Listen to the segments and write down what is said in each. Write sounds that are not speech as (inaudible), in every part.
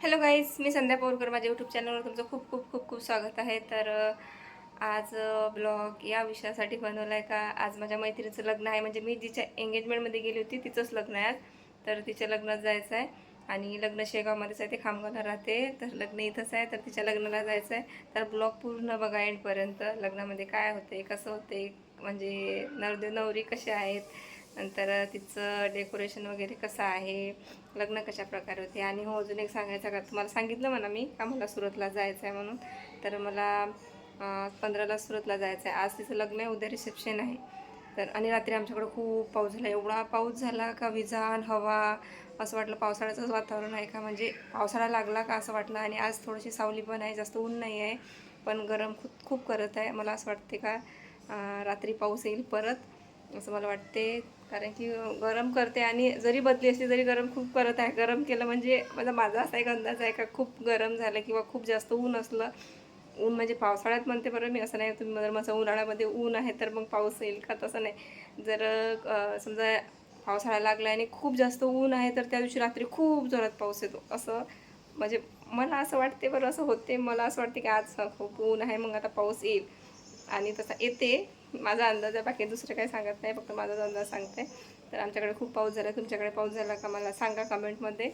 Hello guys मी संध्या पौरकर माझ्या YouTube चॅनलवर तुमचं खूप खूप खूप खूप स्वागत आहे. तर आज ब्लॉग या विषयासाठी बनवला आहे का? आज माझ्या मैत्रिणीचं लग्न आहे. म्हणजे मी जिच्या एंगेजमेंटमध्ये गेली होती तिचंच लग्न आहे आज. तर तिच्या लग्नात जायचं आहे आणि लग्न शेगावमध्येच आहे ते खामगावला राहते. तर लग्न इथंच आहे तर तिच्या लग्नाला जायचं आहे तर ब्लॉग पूर्ण बघा एंडपर्यंत लग्नामध्ये काय होते कसं होते म्हणजे नवरदेव नवरी कसे आहेत? नंतर तिचं डेकोरेशन वगैरे कसं आहे लग्न कशा प्रकारे होते? आणि हो अजून एक सांगायचं का? तुम्हाला सांगितलं म्हणा मी का मला सुरतला जायचं आहे म्हणून. तर मला पंधराला सुरतला जायचं आहे आज तिचं लग्न आहे उद्या रिसेप्शन आहे. तर आणि रात्री आमच्याकडे खूप पाऊस झाला. एवढा पाऊस झाला का विजान हवा असं वाटलं पावसाळ्याचंच वातावरण आहे का? म्हणजे पावसाळा लागला का असं वाटलं? आणि आज थोडीशी सावली पण आहे जास्त ऊन नाही आहे पण गरम खूप खूप करत आहे. मला असं वाटते का रात्री पाऊस येईल परत असं मला वाटते. कारण की गरम करते आणि जरी बदली असली तरी गरम खूप करत आहे. गरम केलं म्हणजे माझा माझा असा एक अंदाज आहे का खूप गरम झालं किंवा खूप जास्त ऊन असलं. ऊन म्हणजे पावसाळ्यात म्हणते बरं मी असं नाही तुम्ही जर माझं उन्हाळ्यामध्ये ऊन आहे तर मग पाऊस येईल का? तसं नाही. जर समजा पावसाळा लागला आणि खूप जास्त ऊन आहे तर त्या दिवशी रात्री खूप जोरात पाऊस येतो. असं म्हणजे मला असं वाटते बरं असं होते. मला असं वाटते की आज खूप ऊन आहे मग आता पाऊस येईल. आणि तसा येते. माझा अंदाज आहे बाकी दुसरं काही सांगत नाही फक्त माझाच अंदाज सांगते. तर आमच्याकडे खूप पाऊस झाला. तुमच्याकडे पाऊस झाला का मला सांगा कमेंटमध्ये.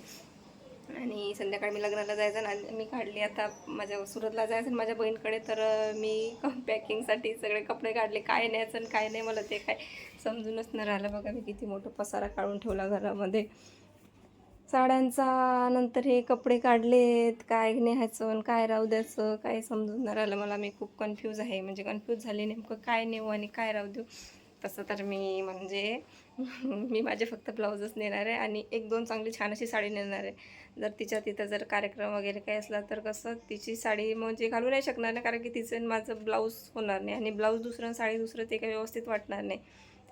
आणि संध्याकाळी मी लग्नाला जायचं आणि मी काढली आता माझ्या सुरतला जायचं आणि माझ्या बहीणकडे तर मी (laughs) पॅकिंगसाठी सगळे कपडे काढले. काय न्यायचं आणि काय नाही मला ते काय समजूनच नाही राहिलं. बघा मी किती मोठं पसारा काढून ठेवला घरामध्ये. साड्यांचा नंतर हे कपडे काढलेत काय न्यायचं आणि काय राहू द्यायचं काय समजून नाही राहिलं मला. मी खूप कन्फ्यूज आहे. म्हणजे कन्फ्यूज झाले नेमकं काय नेऊ आणि काय राहू देऊ. तसं तर मी म्हणजे (laughs) मी माझे फक्त ब्लाऊजच नेणार आहे आणि एक दोन चांगली छान अशी साडी नेणार आहे. जर तिच्या तिथं जर कार्यक्रम वगैरे काही असला तर कसं तिची साडी म्हणजे घालू नाही शकणार ना कारण की तिचं आणि माझं ब्लाऊज होणार नाही आणि ब्लाऊज दुसरं आणि साडी दुसरं ते काही व्यवस्थित वाटणार नाही.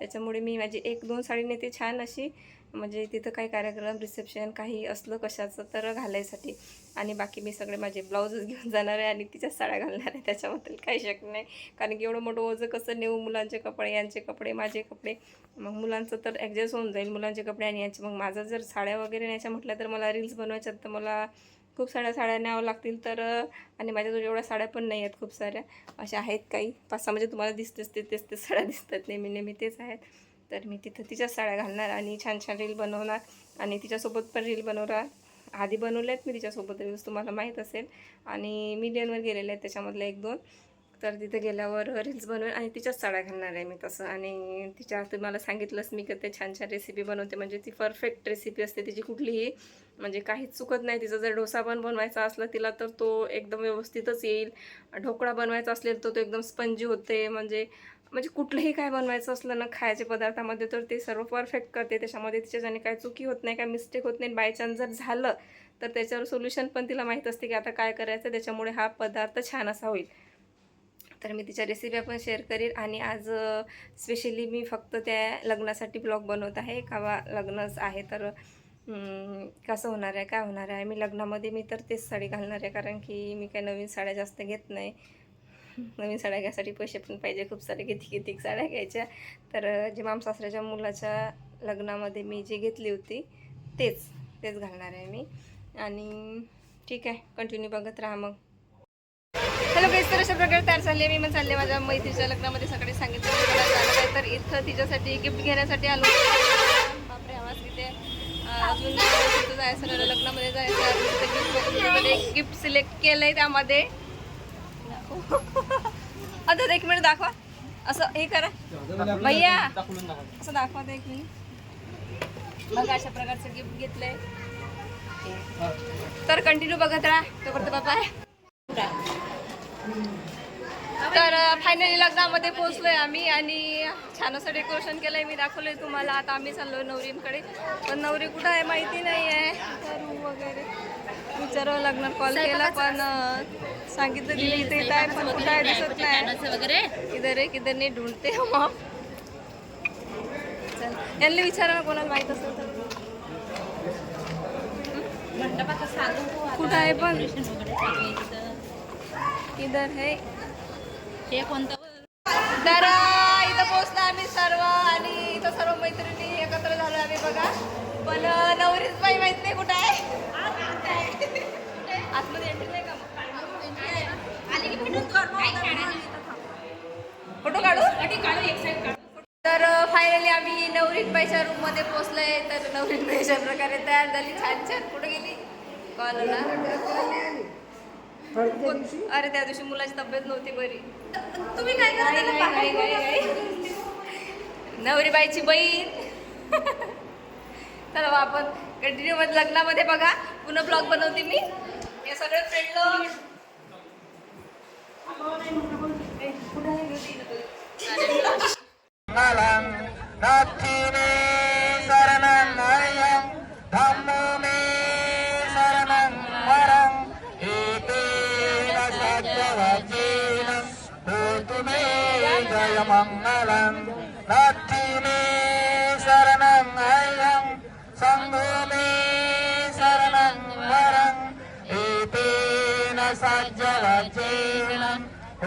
त्याच्यामुळे मी माझी एक दोन साडी नेते छान अशी म्हणजे तिथं काही कार्यक्रम रिसेप्शन काही असलं कशाचं तर घालायसाठी. आणि बाकी मी सगळे माझे ब्लाऊजच घेऊन जाणार आहे आणि तिच्याच साड्या घालणार आहे. त्याच्याबद्दल काही शक नाही. कारण की एवढं मोठं ओझं कसं नेऊ? मुलांचे कपडे यांचे कपडे माझे कपडे. मग मुलांचं तर ॲडजस्ट होऊन जाईल मुलांचे कपडे आणि यांचे. मग माझं जर साड्या वगैरे न्यायच्या म्हटल्या तर मला रील्स बनवायच्यात. तर मला खूप साऱ्या साड्या न्यावं लागतील तर आणि माझ्याजवळ एवढ्या साड्या पण नाही आहेत खूप साऱ्या. अशा आहेत काही. पाच सहा म्हणजे तुम्हाला दिसतेच ते तेच ते साड्या दिसतात नेहमी नेहमी तेच आहेत. तर मी तिथं तिच्याच साड्या घालणार आणि छान छान रील बनवणार आणि तिच्यासोबत पण रील बनवणार. आधी बनवले आहेत मी तिच्यासोबत रील्स तुम्हाला माहीत असेल. आणि मिलियनवर गेलेले आहेत त्याच्यामधले एक दोन. तर तिथे गेल्यावर रील्स बनवेल आणि तिच्याच साड्या घालणार आहे मी तसं. आणि तिच्या तुम्हाला सांगितलंच मी की ते छान छान रेसिपी बनवते. म्हणजे ती परफेक्ट रेसिपी असते तिची कुठलीही. म्हणजे काहीच चुकत नाही. तिचा जर डोसा पण बनवायचा असला तिला तर तो एकदम व्यवस्थितच येईल. ढोकळा बनवायचा असेल तर तो एकदम स्पंजी होते. म्हणजे म्हणजे कुठलंही काय बनवायचं असलं ना खायचे पदार्थामध्ये तर ते सर्व परफेक्ट करते. त्याच्यामध्ये तिच्याच्याने काय चुकी होत नाही काय मिस्टेक होत नाही. बाय चान्स जर झालं तर त्याच्यावर सोल्युशन पण तिला माहीत असते की आता काय करायचं. त्याच्यामुळे हा पदार्थ छान असा होईल. तर मी तिच्या रेसिपी पण शेअर करीन. आणि आज स्पेशली मी फक्त त्या लग्नासाठी ब्लॉग बनवत आहे. का लग्नच आहे तर कसं होणार आहे काय होणार आहे? मी लग्नामध्ये मी तर तेच साडी घालणार आहे कारण की मी काही नवीन साड्या जास्त घेत नाही. नवीन साड्या घ्यायसाठी पैसे पण पाहिजे. खूप सारे किती किती साड्या घ्यायच्या. तर जे मामसासऱ्याच्या मुलाच्या लग्नामध्ये मी जी घेतली होती तेच तेच घालणार आहे मी. आणि ठीक आहे कंटिन्यू बघत राहा मग. हॅलो बेस तर अशा प्रकारे तयार झाले मी पण चालले माझ्या मैत्रीच्या लग्नामध्ये. सकाळी सांगितलं मला जाणार आहे तर इथं तिच्यासाठी गिफ्ट घेण्यासाठी आलो. बापरे आवाज किती अजून तिथं जायचं लग्नामध्ये जायचं अजून तिथं गिफ्ट सिलेक्ट केलं आहे त्यामध्ये. आता एक मिनिट दाखवा. असं हे करा. भैया असं दाखवा एक मिनिट बघा अशा प्रकारचं गिफ्ट घेतलंय. तर कंटिन्यू बघत राहा. तोपर्यंत बाबा तर फायनली लग्नामध्ये पोहोचलोय आम्ही आणि छान असं डेकोरेशन केलंय. मी दाखवलंय तुम्हाला. आता आम्ही चाललोय नवरींकडे. पण नवरी कुठं आहे माहिती नाही आहे तर वगैरे. विचारावं लग्नात कॉल केला पण सांगितलं दिली इथे येत आहे पण कुठं आहे दिसत नाही. वगैरे. किधर आहे किधर नाही ढूंढते. मग चल. यांना विचारा ना कोणाला माहीत असेल तर. कुठं आहे पण? किधर है। ते कोणतं? तर इथं पोहोचलो आम्ही सर्व आणि इथं सर्व मैत्रिणी एकत्र झालो आम्ही बघा. पण नवरीच बाई माहीत नाही कुठं आहे. आतमध्ये एंट्री नाही का फोटो काढू? काढू एक साईड काढू. तर फायनली आम्ही नवरीन बाईच्या रूममध्ये पोहोचलोय. तर नवरीन बाई अशा प्रकारे तयार झाली. छान छान. कुठे गेली? कॉल अरे त्या दिवशी मुलाची तब्येत नव्हती बरी. तुम्ही काय करता? नवरी बाईची बहीण. तर मग आपण कंटिन्यू मध्ये लग्नामध्ये बघा. पुन्हा ब्लॉग बनवते मी. हे सगळे फ्रेंड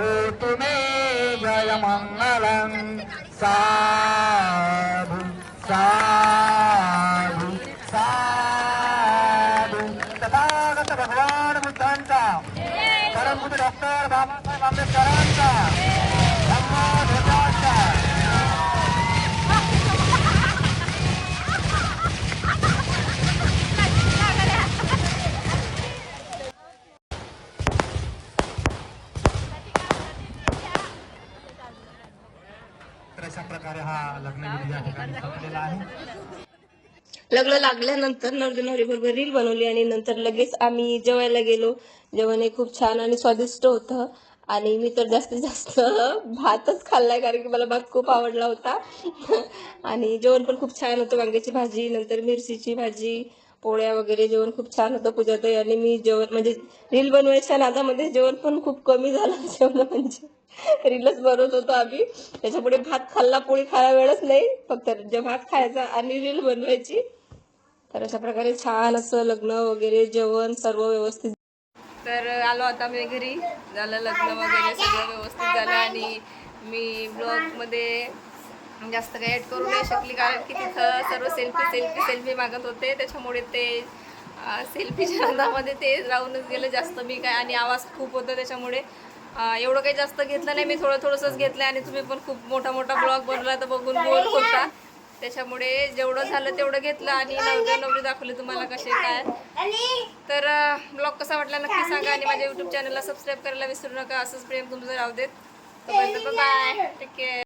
ोतु मे जयमङ्गलम् सा हा लग्नविधी या ठिकाणी संपलेला आहे. लग्न लागल्यानंतर नवरी नवरी बरोबर रील बनवली आणि नंतर लगेच आम्ही जेवायला गेलो. जेवण हे खूप छान आणि स्वादिष्ट होतं. आणि मी तर जास्तीत जास्त (laughs) भातच खाल्लाय कारण की मला भात खूप आवडला होता. (laughs) आणि जेवण पण खूप छान होतं. वांग्याची भाजी नंतर मिरचीची भाजी पोळ्या वगैरे जेवण खूप छान होतं पूजा आणि मी जेवण म्हणजे रील बनवायच्या नादामध्ये जेवण पण खूप कमी झालं (laughs) जेवण म्हणजे. रीलच बनवत होतो आम्ही. त्याच्यामुळे भात खाल्ला पोळी खायला वेळच नाही. फक्त भात खायचा आणि रील बनवायची. तर अशा प्रकारे छान असं लग्न वगैरे जेवण सर्व व्यवस्थित. तर आलो आता मी घरी. झालं लग्न वगैरे सगळं व्यवस्थित झालं आणि मी ब्लॉगमध्ये जास्त काही ॲड करू नाही शकली कारण की तिथं सर्व सेल्फी सेल्फी सेल्फी मागत होते. त्याच्यामुळे ते सेल्फीच्या अंदामध्ये ते राहूनच गेलं जास्त. मी काय आणि आवाज खूप होता त्याच्यामुळे. एवढं काही जास्त घेतलं नाही. मी थोडं थोडंसंच घेतलं आणि तुम्ही पण खूप मोठा मोठा ब्लॉग बनवला तर बघून बोर होता. त्याच्यामुळे जेवढं झालं तेवढं घेतलं आणि नवरी नवरी दाखवली तुम्हाला कसे काय तर ब्लॉग कसा वाटला नक्की सांगा आणि माझ्या युट्यूब चॅनलला सबस्क्राईब करायला विसरू नका. असंच प्रेम तुमचं राहू देत. तोपर्यंत बाय टेक केअर